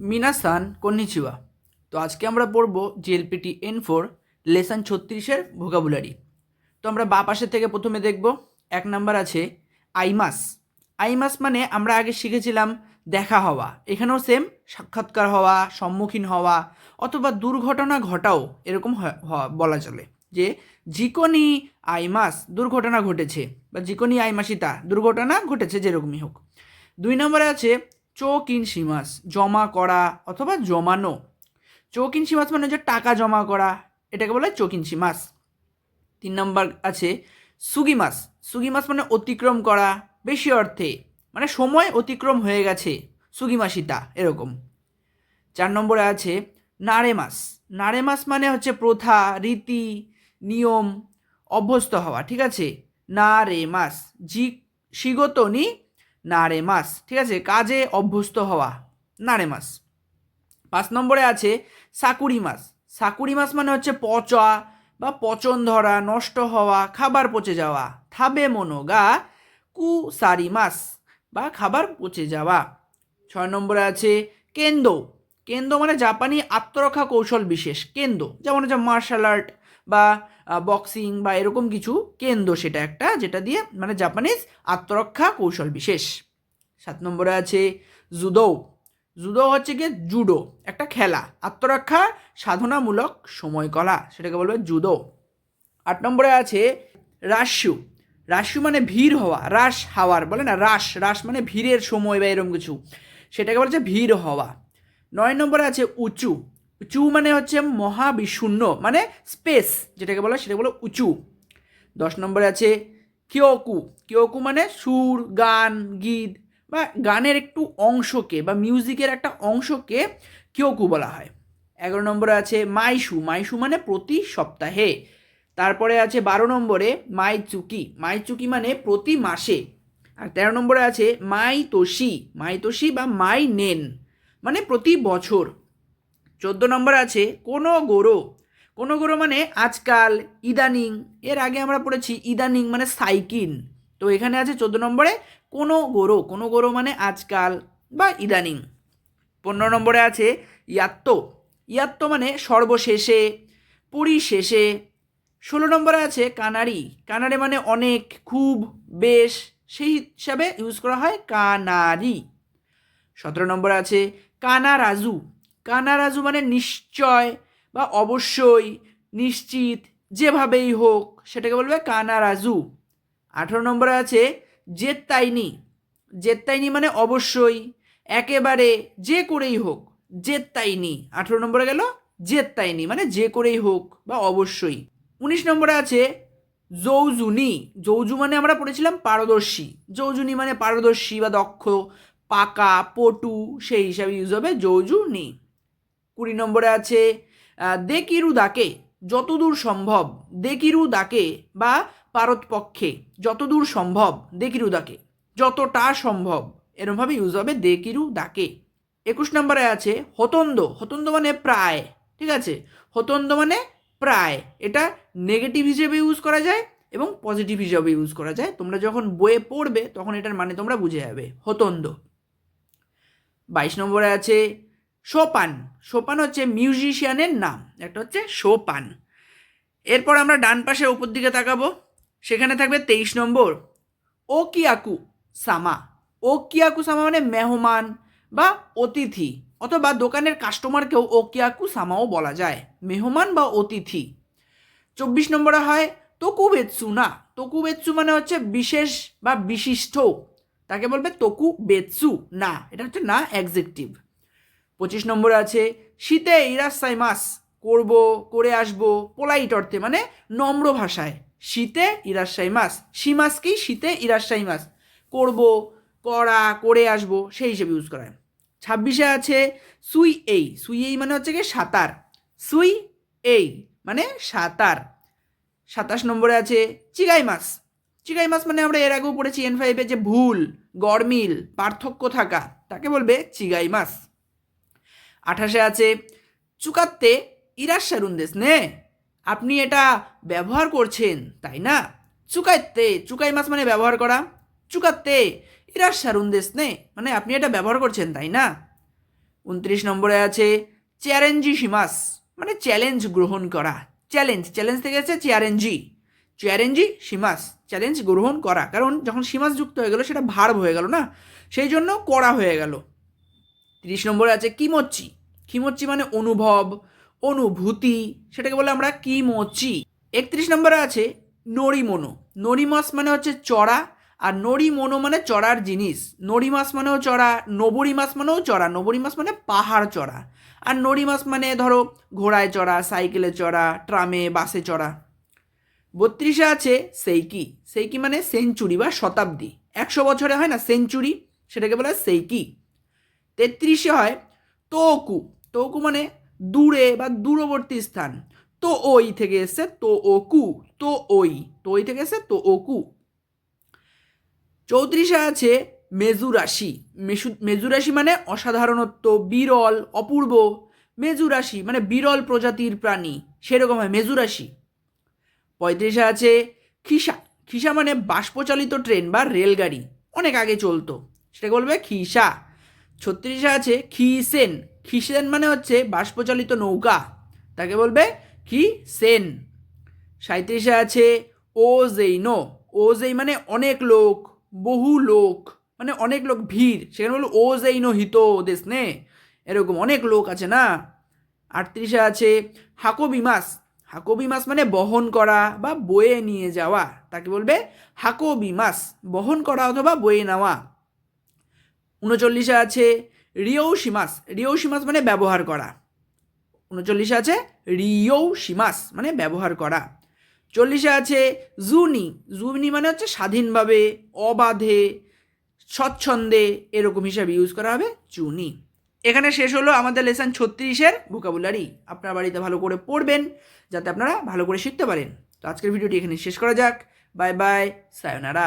মিনাসান konnichiwa তো আজকে আমরা পড়ব জিএলপিটি এন ফোর লেসান ছত্রিশের ভোকাবুলারি। তো আমরা বা পাশের থেকে প্রথমে দেখব, এক নাম্বার আছে আইমাস। আইমাস মানে আমরা আগে শিখেছিলাম দেখা হওয়া। এখানেও সেম সাক্ষাৎকার হওয়া, সম্মুখীন হওয়া, অথবা দুর্ঘটনা ঘটাও, এরকম বলা চলে। যে জিকনি আইমাস দুর্ঘটনা ঘটেছে, বা জিকনি আইমাসিতা দুর্ঘটনা ঘটেছে যেরকমই হোক। দুই নম্বরে আছে চোক ইন সীমাস, জমা করা অথবা জমানো। চোক ইন সীমাস মানে হচ্ছে টাকা জমা করা, এটাকে বলে চোক ইন সীমাস। তিন নম্বর আছে সুগিমাস। সুগিমাস মানে অতিক্রম করা, বেশি অর্থে মানে সময় অতিক্রম হয়ে গেছে, সুগিমাসিতা, এরকম। চার নম্বরে আছে নারেমাস। নারেমাস মানে হচ্ছে প্রথা, রীতি, নিয়ম, অভ্যস্ত হওয়া, ঠিক আছে? না রে মাস জি, শিগতনি না রে মাস, ঠিক আছে? কাজে অভ্যস্ত হওয়া না রে মাস। পাঁচ নম্বরে আছে সাকুরি মাস। সাকুরি মাস মানে হচ্ছে পচা বা পচন ধরা, নষ্ট হওয়া, খাবার পচে যাওয়া, থাবে মনোগা কু সারি মাস বা খাবার পচে যাওয়া। ছয় নম্বরে আছে কেন্দ্র কেন্দ্র মানে জাপানি আত্মরক্ষা কৌশল বিশেষ কেন্দ্র যেমন হচ্ছে মার্শাল আর্ট বা বক্সিং বা এরকম কিছু কেন্দ্র সেটা একটা, যেটা দিয়ে মানে জাপানিজ আত্মরক্ষা কৌশল বিশেষ। সাত নম্বরে আছে জুদো জুদো হচ্ছে গিয়ে জুডো একটা খেলা, আত্মরক্ষা সাধনামূলক সময়কলা, সেটাকে বলবে জুদো আট নম্বরে আছে রাস্যু রাস্যু মানে ভিড় হওয়া, রাস হাওয়ার, বলে না, রাস রাস মানে ভিড়ের সময় বা এরকম কিছু। সেটাকে বলছে ভিড় হওয়া। নয় নম্বরে আছে উঁচু। উঁচু মানে হচ্ছে মহাবিশূন্য মানে স্পেস, যেটাকে বলা, সেটাকে বলো উঁচু। দশ নম্বরে আছে কিয়োকু। কিয়োকু মানে সুর, গান, গীত, বা গানের একটু অংশকে, বা মিউজিকের একটা অংশকে কিয়োকু বলা হয়। এগারো নম্বরে আছে মাইশু মাইশু মানে প্রতি সপ্তাহে। তারপরে আছে বারো নম্বরে মাইচুকি। মাইচুকি মানে প্রতি মাসে। আর তেরো নম্বরে আছে মাই তোষি মাই তোষি বা মাই নেন মানে প্রতি বছর। চোদ্দ নম্বর আছে কোনো গোরো। কোনো গোরো মানে আজকাল, ইদানিং, এর আগে আমরা পড়েছি ইদানিং মানে সাইকিন। তো এখানে আছে চোদ্দ নম্বরে কোনো গোরো। কোনো গোরো মানে আজকাল বা ইদানিং। পনেরো নম্বরে আছে ইয়াত্ত। ইয়াত্তো মানে সর্বশেষে, পরিশেষে। ষোলো নম্বরে আছে কানারি। কানারি মানে অনেক, খুব, বেশ, সেই হিসাবে ইউজ করা হয় কানারি। সতেরো নম্বরে আছে কানারাজু। কানারাজু মানে নিশ্চয় বা অবশ্যই, নিশ্চিত, যেভাবেই হোক, সেটাকে বলবে কানারাজু। আঠেরো নম্বরে আছে জেত্তাইনি। জেত্তাইনি মানে অবশ্যই, একেবারে যে করেই হোক, জেত্তাইনি। আঠেরো নম্বরে গেল জেত্তাইনি মানে যে করেই হোক বা অবশ্যই। উনিশ নম্বরে আছে জৌজুনি। জৌজু মানে আমরা পড়েছিলাম পারদর্শী। জৌজুনি মানে পারদর্শী বা দক্ষ, পাকা, পটু, সেই হিসাবে ইউজ হবে জৌজুনি। কুড়ি নম্বরে আছে দেকিরু দাকে, যতদূর সম্ভব, দেকিরু দাকে বা পারতপক্ষে, যতদূর সম্ভব, দেকিরু দাকে, যতটা সম্ভব, এরমভাবে ইউজ হবে দেকিরু দাকে। একুশ নম্বরে আছে, হতন্দ হতন্দ মানে প্রায়, ঠিক আছে? হতন্দ মানে প্রায়, এটা নেগেটিভ হিসেবে ইউজ করা যায় এবং পজিটিভ হিসেবে ইউজ করা যায়। তোমরা যখন বইয়ে পড়বে, তখন এটার মানে তোমরা বুঝে যাবে, হতন্দ। বাইশ নম্বরে আছে সোপান। সোপান হচ্ছে মিউজিশিয়ানের নাম, একটা হচ্ছে সোপান। এরপর আমরা ডান পাশে উপর দিকে তাকাবো। সেখানে থাকবে তেইশ নম্বর ও কিয়াকু সামা। ও কিয়াকু সামা মানে মেহমান বা অতিথি, অথবা দোকানের কাস্টমারকেও ও কিয়াকু সামাও বলা যায়, মেহমান বা অতিথি। চব্বিশ নম্বরে হয় তোকুবেৎসু না। তোকুবেৎসু মানে হচ্ছে বিশেষ বা বিশিষ্ট, তাকে বলবে তকু বেৎসু না। এটা হচ্ছে না অ্যাকজেক্টিভ পঁচিশ নম্বরে আছে শীতে ইরাসাই মাস করব, করে আসব পোলাইট অর্থে মানে নম্র ভাষায়। শীতে ইরাসাই মাস সীমাসকেই শীতে ইরাসাই মাস করব, করা, করে আসব সেই হিসেবে ইউজ করা হয়। ছাব্বিশে আছে, সুই এই সুই এই মানে হচ্ছে কি সাঁতার। সুই এই মানে সাঁতার। সাতাশ নম্বরে আছে, চিগাই মাছ চিগাই মাছ মানে আমরা এর আগেও পড়েছি এন ফাইভে যে ভুল গরমিল পার্থক্য থাকা, তাকে বলবে চিগাই মাছ। আঠাশে আছে, চুকাত্তে ইরাসারুন্দেস নে। আপনি এটা ব্যবহার করছেন, তাই না? চুকাইতে চুকাই মাছ মানে ব্যবহার করা। চুকাত্তে ইরাসারুন্দেস নে মানে আপনি এটা ব্যবহার করছেন, তাই না? উনত্রিশ নম্বরে আছে, চ্যালেঞ্জি সীমাস মানে চ্যালেঞ্জ গ্রহণ করা। চ্যালেঞ্জ চ্যালেঞ্জ থেকে আছে চ্যালেঞ্জি চ্যালেঞ্জি সীমাস, চ্যালেঞ্জ গ্রহণ করা। কারণ যখন সীমাস যুক্ত হয়ে গেল, সেটা ভার্ব হয়ে গেল না? সেই জন্য করা হয়ে গেল। তিরিশ নম্বরে আছে কিমোচ্চি কিমোচ্চি মানে অনুভব, অনুভূতি, সেটাকে বলে আমরা কিমোচি। একত্রিশ নম্বরে আছে নরিমনো নরিমাস মানে হচ্ছে চড়া, আর নরিমনো মানে চড়ার জিনিস। নরিমাস মানেও চড়া নবরি মাস মানেও চড়া নবরি মাস মানে পাহাড় চড়া। আর নরিমাস মানে ধরো ঘোড়ায় চড়া, সাইকেলে চড়া, ট্রামে, বাসে চড়া। বত্রিশে আছে সেইকি। সেইকি মানে সেঞ্চুরি বা শতাব্দী। একশো বছরে হয় না সেঞ্চুরি, সেটাকে বলে সেইকি। তেত্রিশে হয় তোকু তোকু মানে দূরে বা দূরবর্তী স্থান। তো ওই থেকে এসছে তো ওকু তো ওই তো ওই থেকে এসছে তো ওকু চৌত্রিশে আছে মেজুরাশি। মেসু, মেজুরাশি মানে অসাধারণত্ব, বিরল, অপূর্ব। মেজুরাশি মানে বিরল প্রজাতির প্রাণী, সেরকম হয় মেজুরাশি। পঁয়ত্রিশে আছে খিসা। খিসা মানে বাষ্পচালিত ট্রেন বা রেলগাড়ি, অনেক আগে চলতো। সেটাকে বলবে খিসা। ছত্রিশে আছে খিসেন। খিসেন মানে হচ্ছে বাষ্পচালিত নৌকা। তাকে বলবে কি সেন সাঁত্রিশে আছে ও জেইনো ও ওজেই মানে অনেক লোক, বহু লোক মানে অনেক লোক ভিড়। সেখানে বলব ওজেইনো হিত দেশ নে। এরকম অনেক লোক আছে না? আটত্রিশে আছে হাকোবিমাস। হাকোবিমাস মানে বহন করা বা বয়ে নিয়ে যাওয়া। তাকে বলবে হাকোবিমাস। বহন করা অথবা বয়ে নেওয়া। উনচল্লিশে আছে রিয়ৌসিমাস রিয়ৌসিমাস মানে ব্যবহার করা। উনচল্লিশে আছে রিয়ৌসিমাস মানে ব্যবহার করা। চল্লিশে আছে জুনি জুনি মানে হচ্ছে স্বাধীনভাবে, অবাধে, স্বচ্ছন্দে এরকম হিসাবে ইউজ করা হবে চুনি। এখানে শেষ হলো আমাদের লেসন ছত্রিশের ভোকাবুলারি আপনার বাড়িতে ভালো করে পড়বেন যাতে আপনারা ভালো করে শিখতে পারেন। তো আজকের ভিডিওটি এখানে শেষ করা যাক। Bye bye সায়োনারা